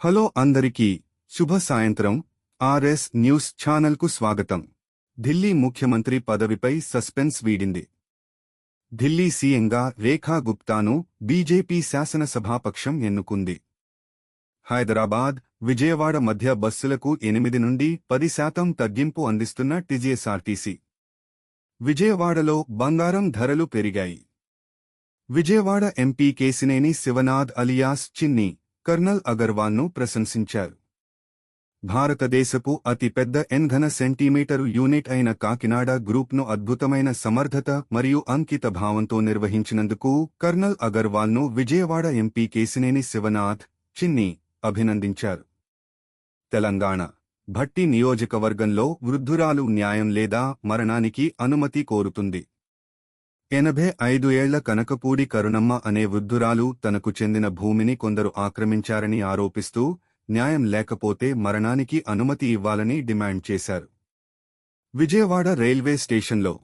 Hello అందరికీ శుభ సాయంత్రం ఆర్ఎస్ న్యూస్ ఛానల్కు స్వాగతం. ఢిల్లీ ముఖ్యమంత్రి పదవిపై సస్పెన్స్ వీడింది. ఢిల్లీ సీఎంగా రేఖా గుప్తాను బీజేపీ శాసనసభాపక్షం ఎన్నుకుంది. హైదరాబాద్ విజయవాడ మధ్య బస్సులకు ఎనిమిది నుండి పది శాతం తగ్గింపు అందిస్తున్న టీజీఎస్ఆర్టీసీ. విజయవాడలో బంగారం ధరలు పెరిగాయి. Vijayawada MP Kesineni Sivanath alias Chinni colonel అగర్వాల్ను ప్రశంసించారు. భారతదేశపు అతిపెద్ద ఇంధన సెంటీమీటరు యూనిట్ అయిన కాకినాడ గ్రూప్ను అద్భుతమైన సమర్థత మరియు అంకిత భావంతో నిర్వహించినందుకు కర్నల్ అగర్వాల్ను విజయవాడ ఎంపీ కేసినేని శివనాథ్ చిన్ని అభినందించారు. తెలంగాణ భట్టి నియోజకవర్గంలో వృద్ధురాలు న్యాయం లేదా మరణానికి అనుమతి కోరుతుంది. ఎనభై ఐదు ఏళ్ళ కనకపూడి కరుణమ్మ అనే వృద్ధురాలు తనకు చెందిన భూమిని కొందరు ఆక్రమించారని ఆరోపిస్తూ న్యాయం లేకపోతే మరణానికి అనుమతి ఇవ్వాలని డిమాండ్ చేశారు. విజయవాడ రైల్వే స్టేషన్లో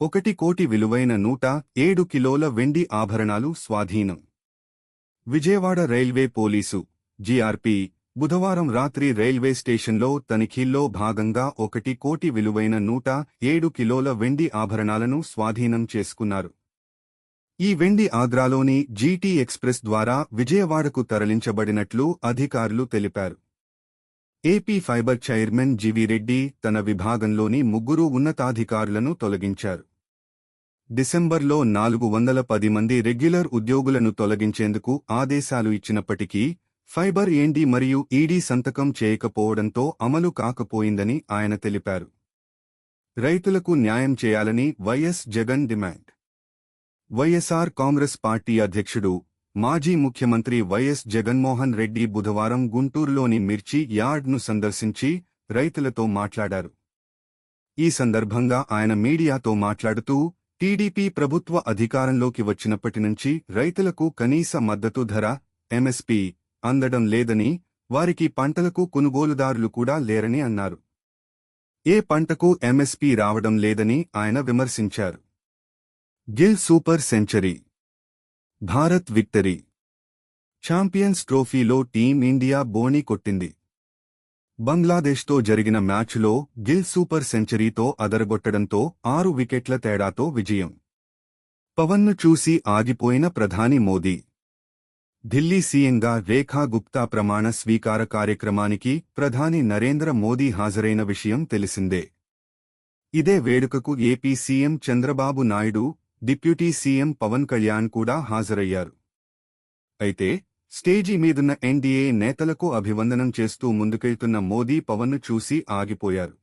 ఒకటి కోటి విలువైన నూట ఏడు కిలోల వెండి ఆభరణాలు స్వాధీనం. విజయవాడ రైల్వే పోలీసు జీఆర్పీ బుధవారం రాత్రి రైల్వే స్టేషన్లో తనిఖీల్లో భాగంగా ఒకటి కోటి విలువైన నూట ఏడు కిలోల వెండి ఆభరణాలను స్వాధీనం చేసుకున్నారు. ఈ వెండి ఆగ్రాలోని జీటీ ఎక్స్ప్రెస్ ద్వారా విజయవాడకు తరలించబడినట్లు అధికారులు తెలిపారు. ఏపీ ఫైబర్ చైర్మన్ జివిరెడ్డి తన విభాగంలోని ముగ్గురు ఉన్నతాధికారులను తొలగించారు. డిసెంబర్లో నాలుగు వందల పది మంది రెగ్యులర్ ఉద్యోగులను తొలగించేందుకు ఆదేశాలు ఇచ్చినప్పటికీ ఫైబర్ ఏండి మరియు ఈడీ సంతకం చేయకపోవడంతో అమలు కాకపోయిందని ఆయన తెలిపారు. రైతులకు న్యాయం చేయాలని YS Jagan demand. YSR Congress party అధ్యక్షుడు మాజీ ముఖ్యమంత్రి వైఎస్ జగన్మోహన్ రెడ్డి బుధవారం గుంటూరులోని మిర్చి యార్డ్ను సందర్శించి రైతులతో మాట్లాడారు. ఈ సందర్భంగా ఆయన మీడియాతో మాట్లాడుతూ టీడీపీ ప్రభుత్వ అధికారంలోకి వచ్చినప్పటి నుంచి రైతులకు కనీస మద్దతు ధర ఎంఎస్పీ అందడం లేదని వారికి పంటలకు కొనుగోలుదారులు కూడా లేరని అన్నారు. ఏ పంటకు ఎంఎస్పీ రావడం లేదని ఆయన విమర్శించారు. Gill super century. Bharat victory. Champions ట్రోఫీలో టీం ఇండియా బోణి కొట్టింది. బంగ్లాదేశ్తో జరిగిన మ్యాచ్లో గిల్ సూపర్ సెంచరీతో అదరగొట్టడంతో ఆరు వికెట్ల తేడాతో విజయం. పవన్ను చూసి ఆగిపోయిన ప్రధాని మోదీ. ఢిల్లీ సీఎంగా రేఖా గుప్తా ప్రమాణ స్వీకార కార్యక్రమానికి ప్రధాని నరేంద్ర మోదీ హాజరైన విషయం తెలిసిందే. ఇదే వేడుకకు AP CM Chandrababu Naidu deputy CM Pawan Kalyan కూడా హాజరయ్యారు. అయితే స్టేజీ మీదున్న ఎన్డీఏ నేతలకు అభివందనం చేస్తూ ముందుకెళ్తున్న మోదీ పవన్ను చూసి ఆగిపోయారు.